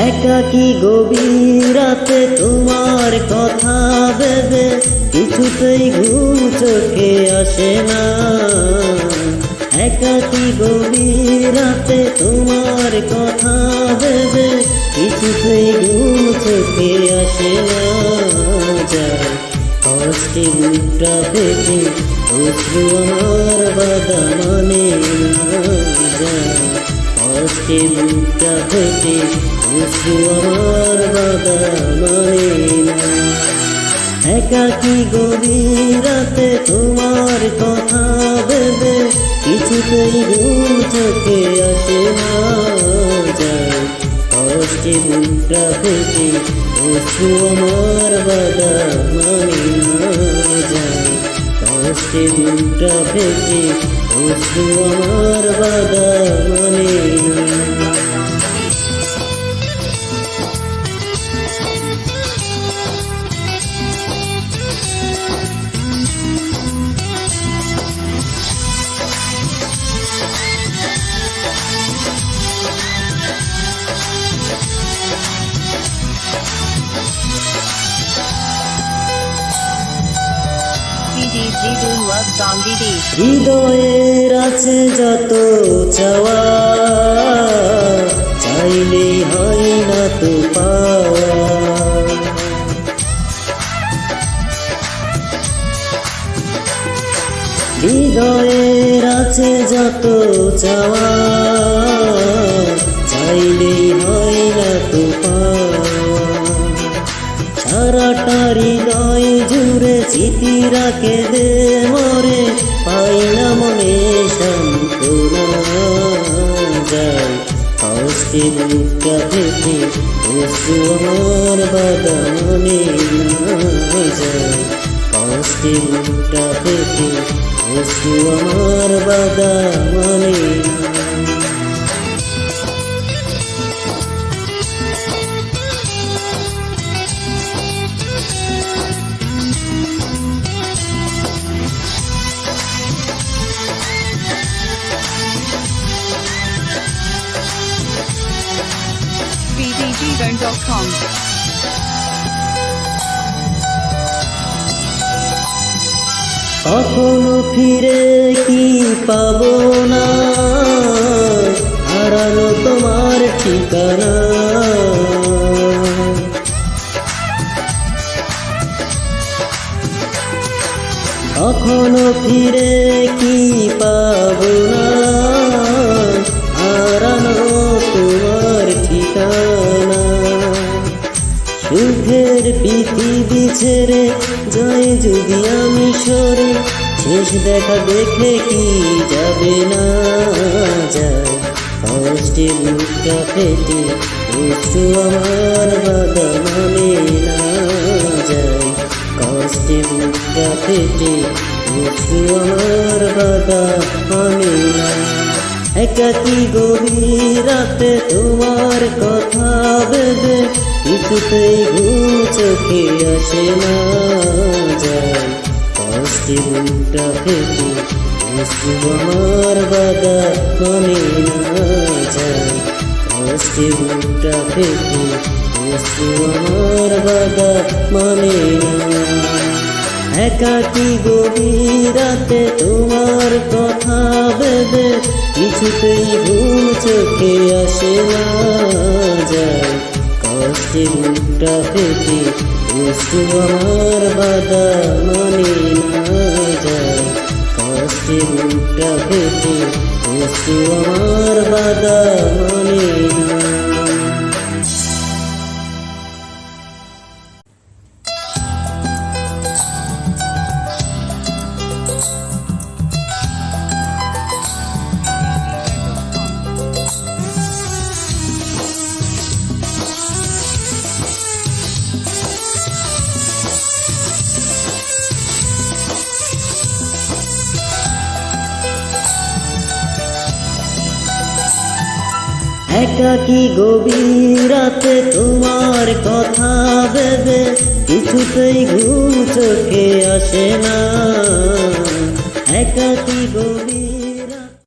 একাকি গভীর রাতে তোমার কথা ভেবে কিছুতেই ঘুম চোখে আসে না? একাকি গভীর রাতে তোমার কথা ভেবে কিছুতেই ঘুম চোখে আসে না? যায় কষ্টে বুকটা পেতে অশ্রু আমার বাধা মানে কষ্টে বুকটা পেতে অশ্রু আমার বাধা মানে না একাকি তোমার কথা ভেবে কিছুতেই ঘুম আসে না যায়। কষ্টে আমার বাধা যায়। কষ্টে বুকটা পেতে অশ্রু আমার বাধা মানে হৃদয়ের আছে যত চাওয়া, চাইলে হয় না তো হৃদয়ের আছে যত চাওয়া, চাইলে হয় না তো পাওয়া। সারাটা হৃদয় স্মৃতি রাখে দে মরে, পাই না মনে সান্ত্বনা যায় কষ্টে বুকটা থেকে অশ্রু আমার না যায়। কষ্টে বুকটা থেকে মানে কখনো ফিরে কি পাব না? হারানো তোমার ঠিকানা। কখনো ফিরে ছেড়ে যাই যদি আমি সরে, শেষ দেখা দেখে কি যাবে না যায়। কষ্টে বুকটা পেতে অশ্রু আমার বাধা মানে না যায়। পেতে অশ্রু আমার বাধা মানে না একাকি গভীর রাতে তোমার কথা ভেবে কিছুতেই ঘুম চোখে আসে না যায়। কষ্টে পেতে অশ্রু আমার মানে না যায়। কষ্টে অশ্রু আমার বাধা মানে না একাকি গভীর রাতে তোমার কথা ভেবে কিছুতেই ঘুম চোখে আসে না যায়। কষ্টে মুখটা পেতে অশ্রু আমার বাধা মানে না যায়। কষ্টে মুখটা পেতে অশ্রু আমার বাধা মানে না একাকি গভীর তোমার কথা ভেবে কিছুতেই ঘুম চোখে আসে না? একাকি গভীর